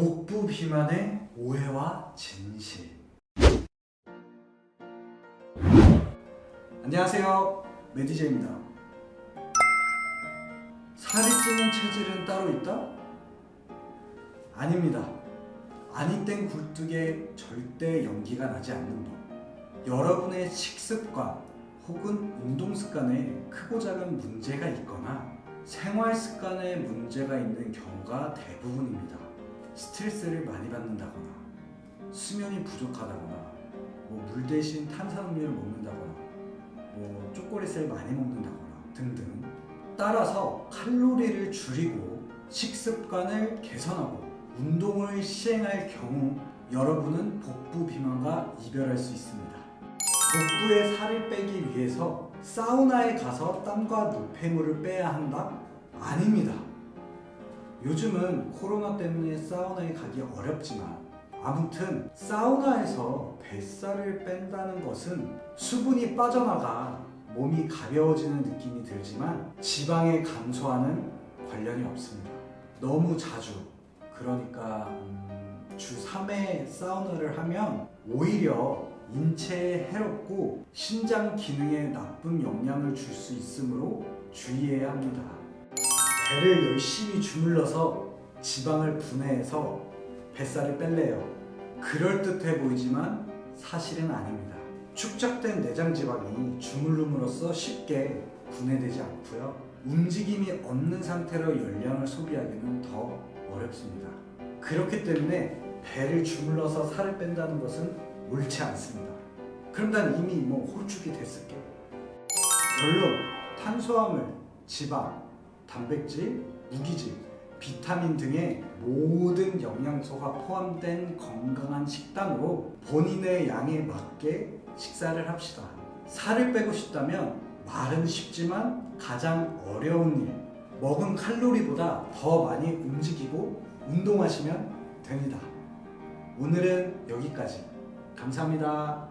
복부 비만의 오해와 진실. 안녕하세요. 메디제입니다. 살이 찌는 체질은 따로 있다? 아닙니다. 아니땡 굴뚝에 절대 연기가 나지 않는 법. 여러분의 식습관 혹은 운동 습관에 크고 작은 문제가 있거나 생활 습관에 문제가 있는 경우가 대부분입니다. 스트레스를 많이 받는다거나 수면이 부족하다거나 뭐 물 대신 탄산음료를 먹는다거나 뭐 초콜릿을 많이 먹는다거나 등등 따라서 칼로리를 줄이고 식습관을 개선하고 운동을 시행할 경우 여러분은 복부 비만과 이별할 수 있습니다. 복부의 살을 빼기 위해서 사우나에 가서 땀과 노폐물을 빼야 한다? 아닙니다. 요즘은 코로나 때문에 사우나에 가기 어렵지만 아무튼 사우나에서 뱃살을 뺀다는 것은 수분이 빠져나가 몸이 가벼워지는 느낌이 들지만 지방의 감소와는 관련이 없습니다. 너무 자주 그러니까 음, 주 3회 사우나를 하면 오히려 인체에 해롭고 신장 기능에 나쁜 영향을 줄 수 있으므로 주의해야 합니다. 배를 열심히 주물러서 지방을 분해해서 뱃살을 뺄래요. 그럴듯해 보이지만 사실은 아닙니다. 축적된 내장 지방이 주물름으로써 쉽게 분해되지 않고요. 움직임이 없는 상태로 열량을 소비하기는 더 어렵습니다. 그렇기 때문에 배를 주물러서 살을 뺀다는 것은 옳지 않습니다. 그럼 난 이미 뭐 홀쭉이 됐을게. 결론, 탄수화물, 지방, 단백질, 무기질, 비타민 등의 모든 영양소가 포함된 건강한 식단으로 본인의 양에 맞게 식사를 합시다. 살을 빼고 싶다면 말은 쉽지만 가장 어려운 일, 먹은 칼로리보다 더 많이 움직이고 운동하시면 됩니다. 오늘은 여기까지. 감사합니다.